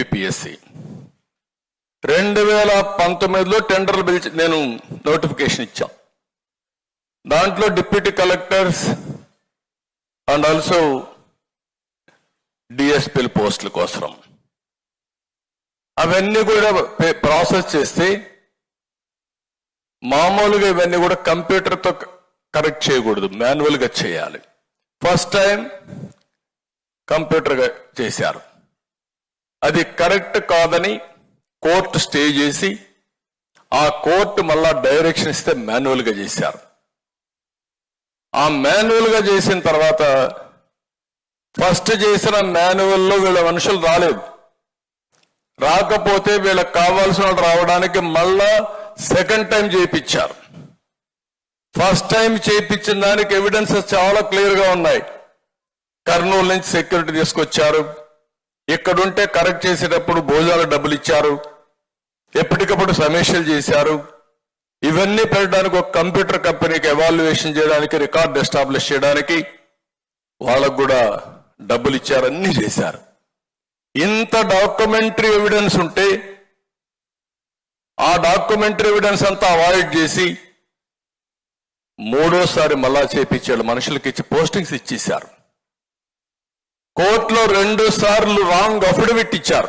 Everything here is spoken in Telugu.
ఏపీఎస్సి రెండు వేల పంతొమ్మిదిలో టెండర్లు పిలిచి నేను నోటిఫికేషన్ ఇచ్చాం. దాంట్లో డిప్యూటీ కలెక్టర్స్ అండ్ ఆల్సో డిఎస్పీల పోస్టుల కోసం అవన్నీ కూడా ప్రాసెస్ చేస్తే మామూలుగా ఇవన్నీ కూడా కంప్యూటర్తో కరెక్ట్ చేయకూడదు. మాన్యువల్గా చేయాలి. ఫస్ట్ టైం కంప్యూటర్గా చేశారు. అది కరెక్ట్ కాదని కోర్టు స్టే చేసి ఆ కోర్టు మళ్ళా డైరెక్షన్ ఇస్తే మాన్యువల్గా చేశారు. ఆ మాన్యువల్గా చేసిన తర్వాత ఫస్ట్ చేసిన మాన్యువల్లో వీళ్ళ మనుషులు రాలేదు. రాకపోతే వీళ్ళకి కావాల్సిన వాళ్ళు రావడానికి మళ్ళా సెకండ్ టైం చేయించారు. ఫస్ట్ టైం చేయించిన దానికి ఎవిడెన్సెస్ చాలా క్లియర్గా ఉన్నాయి. కర్నూలు నుంచి సెక్యూరిటీ తీసుకొచ్చారు. ఇక్కడుంటే కరెక్ట్ చేసేటప్పుడు భోజనాలు డబ్బులు ఇచ్చారు. ఎప్పటికప్పుడు సమీక్షలు చేశారు. ఇవన్నీ పెట్టడానికి ఒక కంప్యూటర్ కంపెనీకి ఎవాల్యుయేషన్ చేయడానికి రికార్డ్ ఎస్టాబ్లిష్ చేయడానికి వాళ్ళకు కూడా డబ్బులు ఇచ్చారు అన్ని చేశారు. ఇంత డాక్యుమెంటరీ ఎవిడెన్స్ ఉంటే ఆ డాక్యుమెంటరీ ఎవిడెన్స్ అంతా అవాయిడ్ చేసి మూడోసారి మళ్ళా చేపించాడు. మనుషులకి ఇచ్చి పోస్టింగ్స్ ఇచ్చేశారు. కోర్టులో రెండు సార్లు రాంగ్ అఫిడవిట్ ఇచ్చారు.